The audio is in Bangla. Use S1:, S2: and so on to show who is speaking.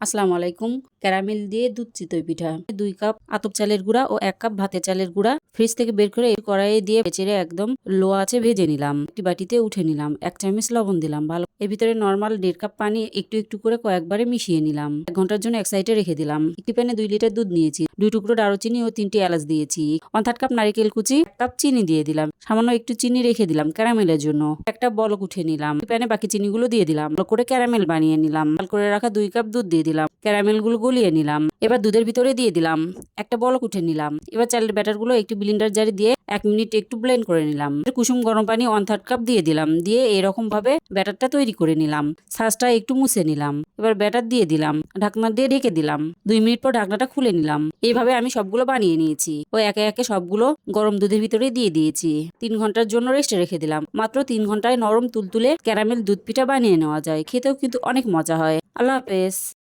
S1: আসসালামু আলাইকুম। ক্যারামেল দিয়ে দুধ চিতই পিঠা। দুই কাপ আতপ চালের গুঁড়া ও এক কাপ ভাতের চালের গুঁড়া ফ্রিজ থেকে বের করে কড়াইয়ে দিয়ে চেড়ে একদম লো আছে ভেজে নিলাম। একটি বাটিতে উঠে নিলাম। এক চামচ লবণ দিলাম। ভালো এর ভিতরে নর্মাল দেড় কাপ পানি একটু একটু করে কয়েকবারে মিশিয়ে নিলাম। এক ঘণ্টার জন্য এক সাইডে রেখে দিলাম। একটি প্যানে দুই লিটার দুধ নিয়েছি। দুই টুকরো দারুচিনি ও তিনটি এলাচ দিয়েছি। ওয়ান থার্ড কাপ নারিকেল কুচি, এক কাপ চিনি দিয়ে দিলাম। সামান্য একটু চিনি রেখে দিলাম ক্যারামেলের জন্য। একটা বলক উঠে নিলাম। প্যানে বাকি চিনিগুলো দিয়ে দিলাম। করে ক্যারামেল বানিয়ে নিলাম। ভালো করে রাখা দুই কাপ দুধ দিয়ে দিলাম। ক্যারামেলগুলো গলিয়ে নিলাম। এবার দুধের ভিতরে দিয়ে দিলাম। একটা বলক উঠে নিলাম। এবার চালের ব্যাটারগুলো একটু ব্লিন্ডার জারে দিয়ে এক মিনিট একটু ব্লেন্ড করে নিলাম। কুসুম গরম পানি ওয়ান থার্ড কাপ দিয়ে দিলাম। দিয়ে এরকম ভাবে ব্যাটারটা তৈরি করে নিলাম। শ্বাসটা একটু মুছে নিলাম। এবার ব্যাটার দিয়ে দিলাম। ঢাকনা দিয়ে ঢেকে দিলাম। দুই মিনিট পর ঢাকনাটা খুলে নিলাম। এইভাবে আমি সবগুলো বানিয়ে নিয়েছি। ও একে একে সবগুলো গরম দুধের ভিতরে দিয়ে দিয়েছি। তিন ঘণ্টার জন্য রেস্টে রেখে দিলাম। মাত্র তিন ঘন্টায় নরম তুলতুলে ক্যারামেল দুধ পিঠা বানিয়ে নেওয়া যায়। খেতেও কিন্তু অনেক মজা হয়। আল্লাহ হাফেজ।